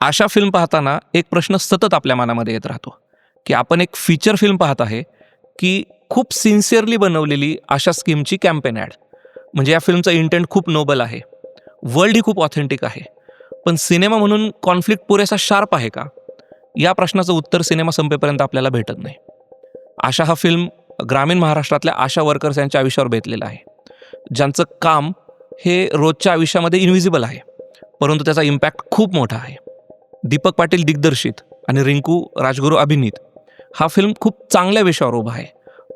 अशा फिल्म पाहताना एक प्रश्न सतत आपल्या मनामध्ये येत राहतो की आपण एक फीचर फिल्म पाहत आहे की खूप सिन्सिअरली बनवलेली अशा स्कीमची कॅम्पेन ॲड म्हणजे या फिल्मचा इंटेंट खूप नोबल आहे. वर्ल्ड ही खूप ऑथेंटिक आहे. पण सिनेमा म्हणून कॉन्फ्लिक्ट पुरेसा शार्प आहे का? या प्रश्नाचं उत्तर सिनेमा संपेपर्यंत आपल्याला भेटत नाही. आशा हा फिल्म ग्रामीण महाराष्ट्रातल्या आशा वर्कर्स यांच्या आयुष्यावर बेतलेला आहे. ज्यांचं काम हे रोजच्या आयुष्यामध्ये इनव्हिजिबल आहे. परंतु त्याचा इम्पॅक्ट खूप मोठा आहे. दीपक पाटील दिग्दर्शित आणि रिंकू राजगुरू अभिनीत. हा फिल्म खूप चांगल्या विषयावर उभा आहे.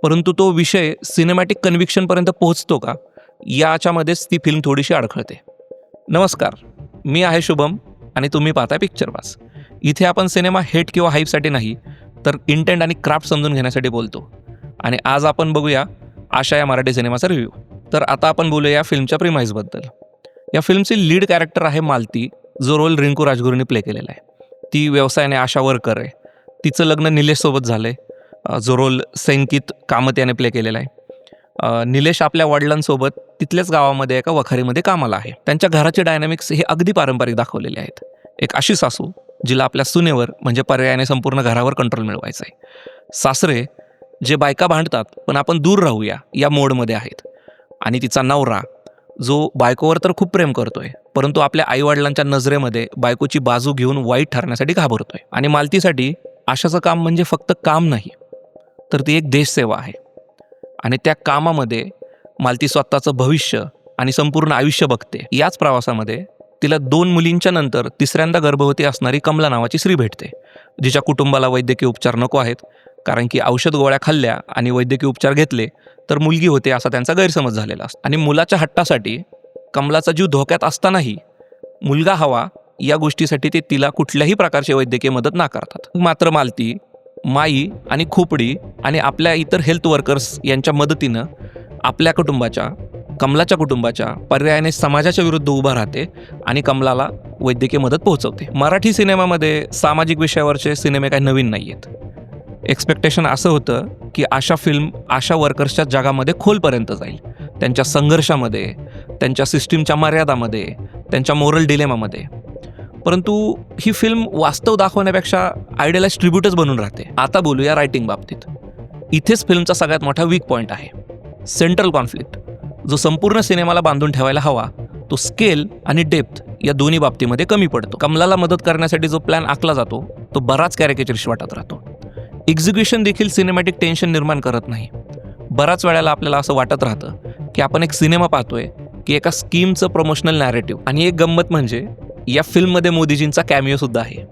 परंतु तो विषय सिनेमॅटिक कन्व्हिक्शनपर्यंत पोहोचतो का? याच्यामध्येच ती फिल्म थोडीशी अडखळते. नमस्कार मी आहे शुभम आणि तुम्ही पाहताय पिक्चर पास इथे आपण सिनेमा हेट किंवा हाईपसाठी नाही तर इंटेंट आणि क्राफ्ट समजून घेण्यासाठी बोलतो. आणि आज आपण बघूया आशा या मराठी सिनेमाचा रिव्ह्यू तर आता आपण बोलूया या फिल्मच्या प्रिमाईजबद्दल या फिल्मची लीड कॅरेक्टर आहे मालती. जो रोल रिंकू राजगुरूंनी प्ले केलेला आहे. ती व्यवसायाने आशा वर्कर आहे. तिचं लग्न निलेशसोबत झालं आहे जो रोल सैंकित कामत याने प्ले केलेला आहे. निलेश आपल्या वडिलांसोबत तिथल्याच गावामध्ये एका वखारीमध्ये कामाला आहे. त्यांच्या घराचे डायनॅमिक्स हे अगदी पारंपरिक दाखवलेले आहेत. एक अशी सासू जिला आपल्या सुनेवर म्हणजे पर्यायाने संपूर्ण घरावर कंट्रोल मिळवायचा आहे. सासरे जे बायका भांडतात पण आपण दूर राहूया या मोडमध्ये आहेत. आणि तिचा नवरा जो बायकोवर तर खूप प्रेम करतोय परंतु आपल्या आईवडिलांच्या नजरेमध्ये बायकोची बाजू घेऊन वाईट ठरण्यासाठी घाबरतोय. आणि मालतीसाठी आशाचं काम म्हणजे फक्त काम नाही तर ती एक देशसेवा आहे. आणि त्या कामामध्ये मालती स्वतःचं भविष्य आणि संपूर्ण आयुष्य बघते. याच प्रवासामध्ये तिला दोन मुलींच्या नंतर तिसऱ्यांदा गर्भवती असणारी कमला नावाची स्त्री भेटते जिच्या कुटुंबाला वैद्यकीय उपचार नको आहेत कारण की औषध गोळ्या खाल्ल्या आणि वैद्यकीय उपचार घेतले तर मुलगी होते असा त्यांचा गैरसमज झालेला असतो. आणि मुलाच्या हट्टासाठी कमलाचा जीव धोक्यात असतानाही मुलगा हवा या गोष्टीसाठी ते तिला कुठल्याही प्रकारची वैद्यकीय मदत नाकारतात. मात्र मालती माई आणि खोपडी आणि आपल्या इतर हेल्थ वर्कर्स यांच्या मदतीनं आपल्या कुटुंबाच्या कमलाच्या कुटुंबाच्या पर्यायाने समाजाच्या विरुद्ध उभा राहते आणि कमलाला वैद्यकीय मदत पोहोचवते. मराठी सिनेमामध्ये सामाजिक विषयावरचे सिनेमे काही नवीन नाही आहेत एक्सपेक्टेशन असं होतं की अशा फिल्म अशा वर्कर्सच्या जगामध्ये खोलपर्यंत जाईल. त्यांच्या संघर्षामध्ये त्यांच्या सिस्टीमच्या मर्यादामध्ये त्यांच्या मोरल डिलेमामध्ये परंतु ही फिल्म वास्तव दाखवण्यापेक्षा आयडियलाइज ट्रिब्यूटच बनून राहते. आता बोलूया रायटिंग बाबतीत. इथेच फिल्मचा सगळ्यात मोठा वीक पॉईंट आहे. सेंट्रल कॉन्फ्लिक्ट जो संपूर्ण सिनेमाला बांधून ठेवायला हवा तो स्केल आणि डेप्थ या दोन्ही बाबतीमध्ये कमी पडतो. कमलाला मदत करण्यासाठी जो प्लॅन आखला जातो तो बराच कॅरिकेचरिश वाटत राहतो. एक्झिक्युशन देखील सिनेमॅटिक टेन्शन निर्माण करत नाही. बऱ्याच वेळेला आपल्याला असं वाटत राहतं की आपण एक सिनेमा पाहतोय की एका स्कीमचं प्रमोशनल नॅरेटिव्ह आणि एक गंमत म्हणजे या फिल्ममध्ये मोदीजींचा कॅमिओ सुद्धा आहे.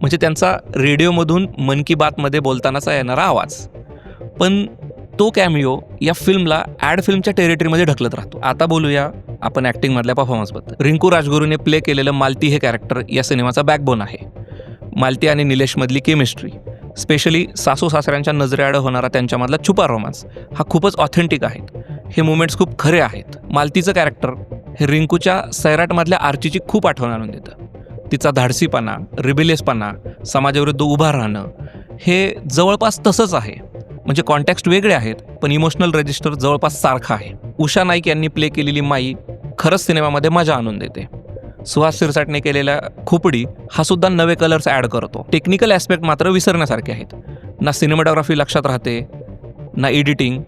म्हणजे त्यांचा रेडिओमधून मन की बातमध्ये बोलतानाचा येणारा आवाज. पण तो कॅमिओ या फिल्मला ॲड फिल्मच्या टेरिटरीमध्ये ढकलत राहतो. आता बोलूया आपण ॲक्टिंगमधल्या परफॉर्मन्सबद्दल रिंकू राजगुरूने प्ले केलेलं मालती हे कॅरेक्टर या सिनेमाचा बॅकबोन आहे. मालती आणि निलेशमधली केमिस्ट्री स्पेशली सासू सासऱ्यांच्या नजरेआड होणारा त्यांच्यामधला छुपा रोमांस हा खूपच ऑथेंटिक आहे. हे मुमेंट्स खूप खरे आहेत. मालतीचं कॅरेक्टर हे रिंकूच्या सैराटमधल्या आर्चीची खूप आठवण आणून देतं. तिचा धाडसीपणा रिबिलियसपणा समाजाविरुद्ध उभा राहणं हे जवळपास तसंच आहे. म्हणजे कॉन्टॅक्स्ट वेगळे आहेत पण इमोशनल रजिस्टर जवळपास सारखं आहे. उषा नाईक यांनी प्ले केलेली माई खरंच सिनेमामध्ये मजा आणून देते. सुहास शिरसाटने केलेल्या खोपडी हा सुद्धा नवे कलर्स ॲड करतो. टेक्निकल ॲस्पेक्ट मात्र विसरण्यासारखे आहेत. ना सिनेमॅटोग्राफी लक्षात राहते ना एडिटिंग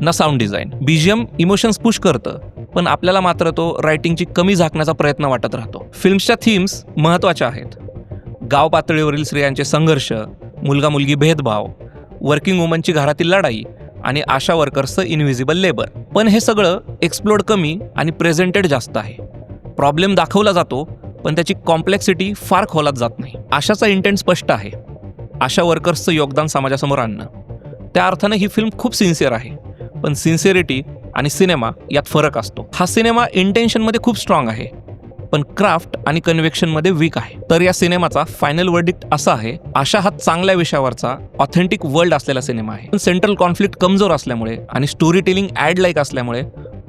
ना sound design BGM emotions push करतं पण आपल्याला मात्र तो रायटिंगची कमी झाकण्याचा प्रयत्न वाटत राहतो. फिल्म्सच्या थीम्स महत्त्वाच्या आहेत. गाव पातळीवरील स्त्रियांचे संघर्ष मुलगा मुलगी भेदभाव वर्किंग वुमनची घरातील लढाई आणि आशा वर्कर्सचं इनव्हिजिबल लेबर पण हे सगळं एक्सप्लोड कमी आणि प्रेझेंटेड जास्त आहे. प्रॉब्लेम दाखवला जातो पण त्याची कॉम्प्लेक्सिटी फार खोलात जात नाही. आशाचा इंटेंट स्पष्ट आहे. आशा वर्कर्सचं योगदान समाजासमोर आणणं. त्या अर्थानं ही फिल्म खूप सिन्सिअर आहे. पण सिन्सिअरिटी आणि सिनेमा यात फरक असतो. हा सिनेमा इंटेन्शनमध्ये खूप स्ट्रॉंग आहे पण क्राफ्ट आणि कन्व्हेक्शनमध्ये वीक आहे. तर या सिनेमाचा फायनल वर्डिक्ट असा आहे आशा हा चांगल्या विषयावरचा ऑथेंटिक वर्ल्ड असलेला सिनेमा आहे. पण सेंट्रल कॉन्फ्लिक्ट कमजोर असल्यामुळे आणि स्टोरी टेलिंग ॲड लाईक असल्यामुळे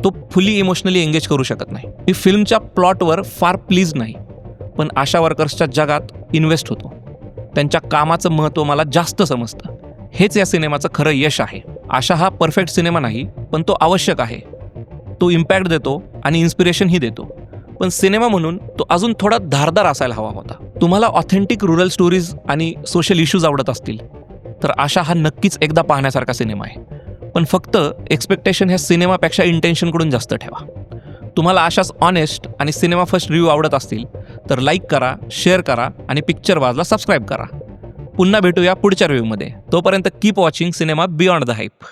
तो फुली इमोशनली एंगेज करू शकत नाही. मी फिल्मच्या प्लॉटवर फार प्लीज नाही पण आशा वर्कर्सच्या जगात इन्व्हेस्ट होतो. त्यांच्या कामाचं महत्त्व मला जास्त समजतं. हेच या सिनेमाचं खरं यश आहे. आशा हा परफेक्ट सिनेमा नाही पण तो आवश्यक आहे. तो इम्पॅक्ट देतो आणि इन्स्पिरेशनही देतो. पण सिनेमा म्हणून तो अजून थोडा धारदार असायला हवा होता. तुम्हाला ऑथेंटिक रुरल स्टोरीज आणि सोशल इश्यूज आवडत असतील तर आशा हा नक्कीच एकदा पाहण्यासारखा सिनेमा आहे. पण फक्त एक्सपेक्टेशन ह्या सिनेमापेक्षा इंटेन्शनकडून जास्त ठेवा. तुम्हाला आशाच ऑनेस्ट आणि सिनेमा फर्स्ट रिव्ह्यू आवडत असतील तर लाईक करा शेअर करा आणि पिक्चर वाजला सबस्क्राईब करा. पुन्हा भेटूया पुढच्या रिव्ह्यूमध्ये तोपर्यंत keep watching cinema beyond the hype